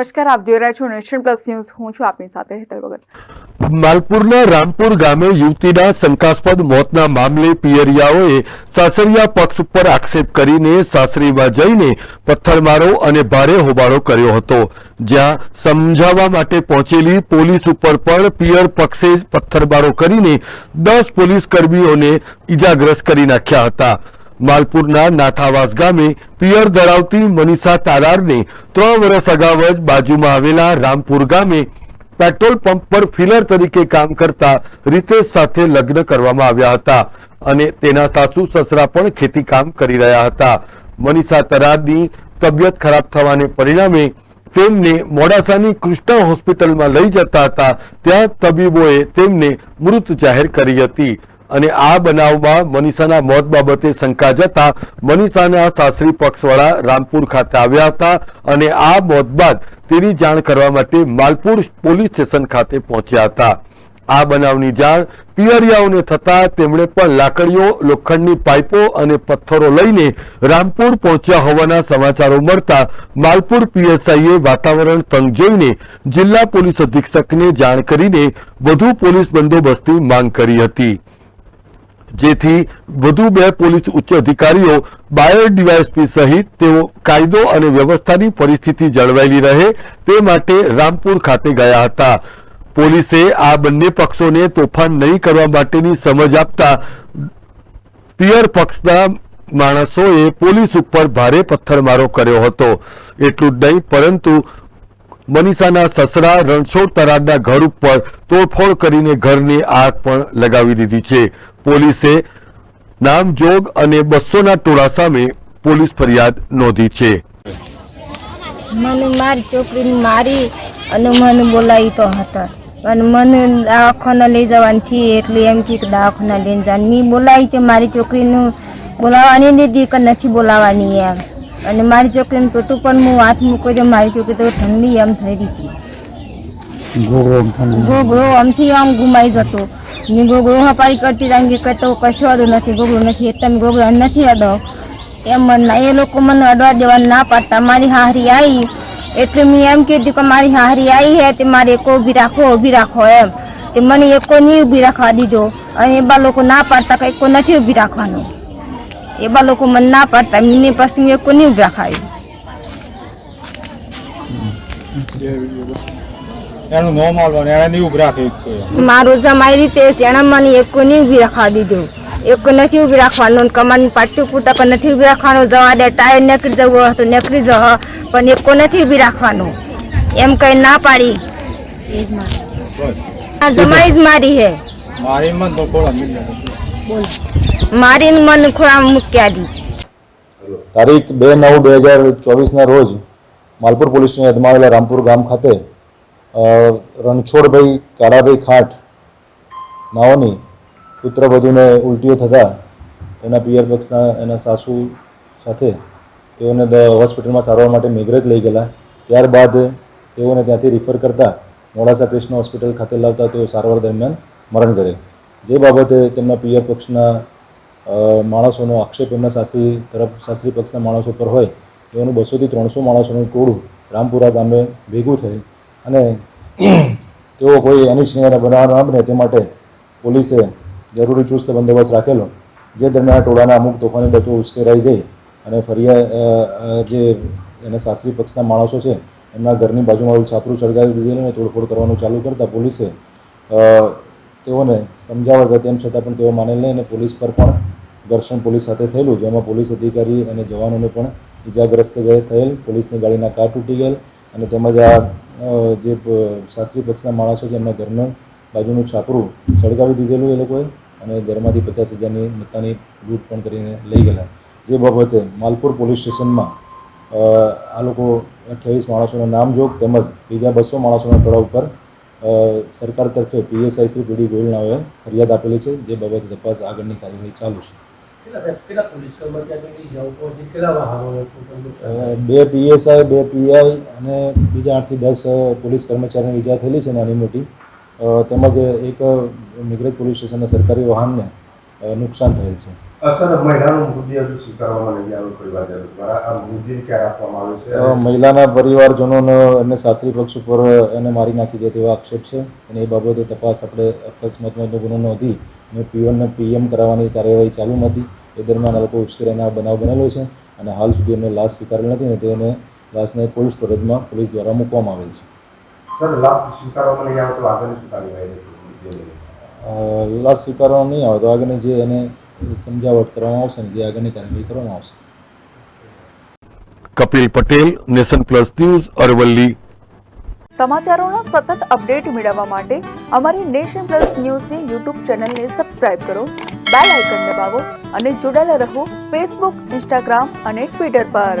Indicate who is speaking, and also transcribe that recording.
Speaker 1: નમસ્કાર, આપ જોઈ રહ્યા છો નેશન પ્લસ ન્યૂઝ. હું છું આપની સાથે હેતલ ભગત.
Speaker 2: માલપુરના રામપુર ગામે યુવતીના શંકાસ્પદ મોતના મામલે પિયરિયાઓએ સાસરિયા પક્ષ ઉપર આક્ષેપ કરીને સાસરીમાં જઈને પથ્થરમારો અને ભારે હોબાળો કર્યો હતો. જ્યાં સમજાવવા માટે પહોંચેલી પોલીસ ઉપર પણ પિયર પક્ષે પથ્થરમારો કરીને દસ પોલીસ કર્મીઓને ઇજાગ્રસ્ત કરી નાખ્યા હતા. માલપુરના નાથાવાસ ગામે પિયર ધરાવતી મનીષા તારારને ત્રણ વર્ષ અગાઉ જ બાજુમાં આવેલા રામપુર ગામે પેટ્રોલ પંપ પર ફિલર તરીકે કામ કરતા રીતેશ સાથે લગ્ન કરવામાં આવ્યા હતા અને તેના સાસુ સસરા પણ ખેતી કામ કરી રહ્યા હતા. મનીષા તરારની તબિયત ખરાબ થવાને પરિણામે તેમને મોડાસાની કૃષ્ણા હોસ્પિટલમાં લઈ જતા હતા. ત્યાં તબીબોએ તેમને મૃત જાહેર કરી હતી. અને આ બનાવમાં મનીષાના મોત બાબતે શંકા જતા મનીષાના સાસરી પક્ષવાળા રામપુર ખાતે આવ્યા હતા અને આ મોત બાદ તેની જાણ કરવા માટે માલપુર પોલીસ સ્ટેશન ખાતે પહોંચ્યા હતા. આ બનાવની જાણ પિયરિયાઓને થતા તેમણે પણ લાકડીઓ, લોખંડની પાઇપો અને પથ્થરો લઈને રામપુર પહોંચ્યા હોવાના સમાચારો મળતા માલપુર પીએસઆઈએ વાતાવરણ તંગ જોઈને જિલ્લા પોલીસ અધિક્ષકને જાણ કરીને વધુ પોલીસ બંદોબસ્તની માંગ કરી હતી. જેથી વધુ બે પોલીસ ઉચ્ચ અધિકારીઓ બાયર ડીવાયએસપી સહિત તેઓ કાયદો અને વ્યવસ્થાની પરિસ્થિતિ જળવાયેલી રહે તે માટે રામપુર ખાતે ગયા હતા. પોલીસે આ બંને પક્ષોને તોફાન નહીં કરવા માટેની સમજ આપતા પિયર પક્ષના માણસોએ પોલીસ ઉપર ભારે પથ્થરમારો કર્યો હતો. એટલું જ નહીં, પરંતુ મનીષાના સસરા રણછોડ તરાડના ઘર ઉપર તોડફોડ કરીને ઘરની આગ પણ લગાવી દીધી છે. પોલીસે નામજોગ અને બસોના ટોળા સામે પોલીસ ફરિયાદ નોંધી છે.
Speaker 3: મને મારી છોકરીને મારી અને મને બોલાવી તો હતા. અને મને દવાખાના લઈ જવાની થી એટલે એમ કે દવાખાના લઈને જવાની મેં બોલાવી છે મારી છોકરીનું બોલાવવાની લીધી કે નથી બોલાવવાની એમ. અને મારી છોકરીને પેટું પણ હું હાથ મૂક્યો તો મારી છોકરી તો ઠંડી એમ થઈ રહી હતી. ગોગળો આમથી આમ ગુમાઈ જતો. ને ગોગળો હપારી કરતી રાખી કે તો કશું અડો નથી, ગોગળું નથી તમે ગોગળા નથી અડો એમ મને એ લોકો મને અડવા દેવા ના પાડતા. મારી હારી આવી એટલે મેં એમ કીધું કે મારી હારી આવી હે, તે મારે એકો ઊભી રાખો ઊભી રાખો એમ. તે મને એકો નહીં ઊભી રાખવા દીધો. અને એ બા લોકો ના પાડતા કે એકો નથી ઊભી રાખવાનો. બા લોકો મને ના પાડતા. મને પછી એકો નહીં ઊભી રાખાવી
Speaker 4: એનું નો માલવાનું એને નહીં ઉભરા કે
Speaker 3: મારો જમાઈ રીતે એણે મને એક નહીં ઊભી રાખવા દીધું. એક નથી ઊભી રાખવાનું કમાન પાટું પૂટા પણ નથી ઊભી રાખવાનું જવા દે ટાયર નીકળી જવું હોય તો નીકળી જહ પણ એકો નથી ઊભી રાખવાનું. એમ કઈ ના પાડી. જમાઈ જ મારી હે.
Speaker 4: મારી મન
Speaker 3: મારીને મને ખોળા મૂક્યા દી
Speaker 5: તારીખ બે નવ બે હજાર ચોવીસના રોજ માલપુર પોલીસની અજમાવેલા રામપુર ગામ ખાતે રણછોડભાઈ કાળાભાઈ ખાટ નાઓની પુત્રવધૂને ઉલટીઓ થતાં એના પિયર પક્ષના એના સાસુ સાથે તેઓને હોસ્પિટલમાં સારવાર માટે મેઘરજ લઈ ગયેલા. ત્યારબાદ તેઓને ત્યાંથી રિફર કરતા મોડાસા કૃષ્ણ હોસ્પિટલ ખાતે લાવતા તેઓ સારવાર દરમિયાન મરણ કરે જે બાબતે તેમના પિયર પક્ષના માણસોનો આક્ષેપ એમના શાસ્ત્રી તરફ શાસ્ત્રી પક્ષના માણસો પર હોય, તેઓનું બસોથી ત્રણસો માણસોનું ટોળું રામપુરા ગામે ભેગું થઈ અને તેઓ કોઈ અનિચ્છનીય બનાવ ન બને તે માટે પોલીસે જરૂરી ચુસ્ત બંદોબસ્ત રાખેલો જે દરમિયાન ટોળાના અમુક તોફાની તત્વો ઉશ્કેરાઈ જઈ અને અ, જે એને શાસ્ત્રી પક્ષના માણસો છે એમના ઘરની બાજુમાં આવું છાપરું સળગાવી દીધેલું અને તોડફોડ કરવાનું ચાલુ કરતાં પોલીસે તેઓને સમજાવવા તેમ છતાં પણ તેઓ માનેલ નહીં અને પોલીસ પર પણ ઘર્ષણ પોલીસ સાથે થયેલું જેમાં પોલીસ અધિકારી અને જવાનોને પણ ઇજાગ્રસ્ત થયેલ પોલીસની ગાડીના કાર તૂટી ગયેલ અને તેમજ આ જે શાસ્ત્રી પક્ષના માણસો છે એમના ઘરનું બાજુનું છાપરું સળગાવી દીધેલું એ લોકોએ અને ઘરમાંથી પચાસ હજારની મત્તાની લૂંટ પણ કરીને લઈ ગયેલા. જે બાબતે માલપુર પોલીસ સ્ટેશનમાં આ લોકો અઠ્યાવીસ માણસોના નામજોગ તેમજ બીજા બસો માણસોના ટોળા ઉપર સરકાર તરફે પીએસઆઈ પીડી ગોયલનાઓએ ફરિયાદ આપેલી છે, જે બાબતે તપાસ આગળની કાર્યવાહી ચાલુ છે. બે પીએસઆઈ, બે પીઆઈ અને બીજા આઠથી દસ પોલીસ કર્મચારીને ઈજા થયેલી છે નાની મોટી. તેમજ એક મિગ્રેજ પોલીસ સ્ટેશનના સરકારી વાહનને નુકસાન થયેલ છે.
Speaker 6: મહિલાનો
Speaker 5: પરિવારજનોનો એને સાસરી પક્ષ ઉપર એને મારી નાખી છે તેવા આક્ષેપ છે. અને એ બાબતે તપાસ આપણે અકસ્માતમાં ગુનો નોંધી અને પીઓને પીએમ કરાવવાની કાર્યવાહી ચાલુ હતી એ દરમિયાન આ લોકો ઉશ્કેરાના આ બનાવ બનેલો છે અને હાલ સુધી એમને લાશ સ્વીકારેલ નથી અને તેને લાશને કોલ્ડ સ્ટોરેજમાં પોલીસ દ્વારા મૂકવામાં આવેલ છે.
Speaker 6: સર લાશ સ્વીકારવામાં નહીં આવે તો આગળની શું કાર્યવાહી રહેશે?
Speaker 5: અ, સ્વીકારવાનો નહીં આવે તો આગળની જે એને સમજાવટ કરવામાં આવશે ને જે આગળની કાર્યવાહી કરવામાં આવશે.
Speaker 2: Kapil Patel nation plus news Aravalli.
Speaker 1: સમાચારોના સતત અપડેટ મેળવવા માટે અમારી નેશન પ્લસ ન્યૂઝની યુટ્યુબ ચેનલને સબસ્ક્રાઇબ કરો બેલ આઇકન દબાવો અને જોડાયેલા રહો ફેસબુક ઇન્સ્ટાગ્રામ અને ટ્વિટર પર.